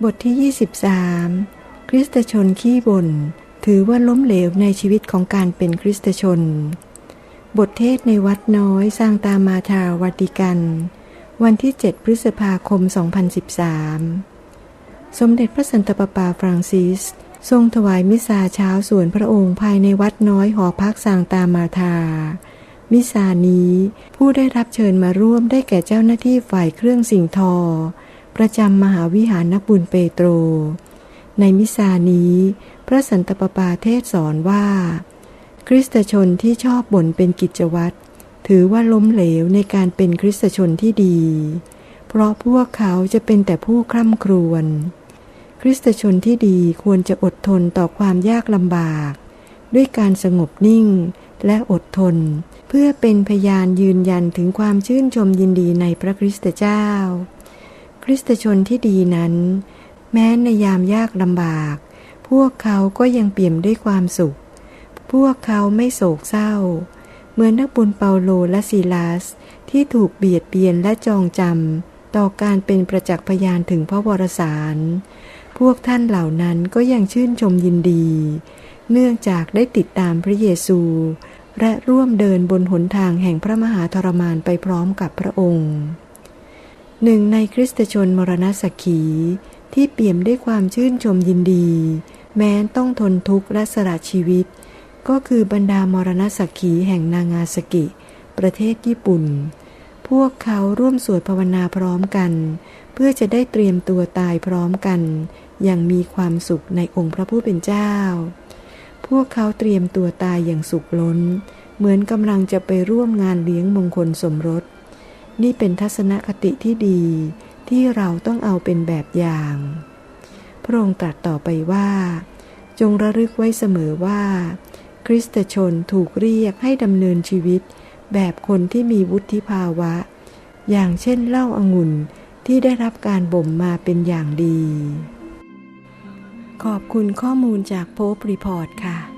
บทที่ 23 คริสตชนขี้บ่น ถือว่าล้มเหลวในชีวิตของการเป็นคริสตชน บทเทศในวัดน้อยสร้างตามาทาวัติกัน วันที่ 7 พฤษภาคม 2013 สมเด็จพระสันตะปาปาฟรังซิส ทรงถวายมิสาเช้าส่วนพระองค์ภายในวัดน้อยหอพักสร้างตามาทามิสานี้ผู้ได้รับเชิญมาร่วมได้แก่เจ้าหน้าที่ฝ่ายเครื่องสิ่งทอ ประจำมหาวิหารนักบุญเปโตร ในมิสานี้ พระสันตะปาปาเทศสอนว่า คริสตชนที่ชอบบ่นเป็นกิจวัตร ถือว่าล้มเหลวในการเป็นคริสตชนที่ดี เพราะพวกเขาจะเป็นแต่ผู้คร่ำครวญคริสตชนที่ดีควรจะอดทนต่อความยากลำบาก ด้วยการสงบนิ่งและอดทน เพื่อเป็นพยานยืนยันถึงความชื่นชมยินดีในพระคริสตเจ้า คริสตชนที่ดีนั้น แม้ในยามยากลำบาก พวกเขาก็ยังเปี่ยมด้วยความสุข พวกเขาไม่โศกเศร้า เหมือนนักบุญเปาโลและซีลาสที่ถูกเบียดเบียนและจองจำต่อการเป็นประจักษ์พยานถึงพระวรสาร พวกท่านเหล่านั้นก็ยังชื่นชมยินดี เนื่องจากได้ติดตามพระเยซู และร่วมเดินบนหนทางแห่งพระมหาทรมานไปพร้อมกับพระองค์ หนึ่งในคริสตชนมรณสักขี ที่เปี่ยมด้วยความชื่นชมยินดี แม้ต้องทนทุกข์และสละชีวิต ก็คือบรรดามรณสักขีแห่งนางาสกิ ประเทศญี่ปุ่น พวกเขาร่วมสวดภาวนาพร้อมกัน เพื่อจะได้เตรียมตัวตายพร้อมกัน อย่างมีความสุขในองค์พระผู้เป็นเจ้า พวกเขาเตรียมตัวตายอย่างสุขล้น เหมือนกำลังจะไปร่วมงานเลี้ยงมงคลสมรส นี่เป็นทัศนคติที่ดีที่เราต้องเอาเป็นแบบอย่าง พระองค์ตรัสต่อไปว่า จงระลึกไว้เสมอว่า คริสตชนถูกเรียกให้ดำเนินชีวิต แบบคนที่มีวุฒิภาวะ อย่างเช่นเล้าอางุ่นที่ได้รับการบ่มมาเป็นอย่างดี ขอบคุณข้อมูลจากโพบรีพอร์ตค่ะ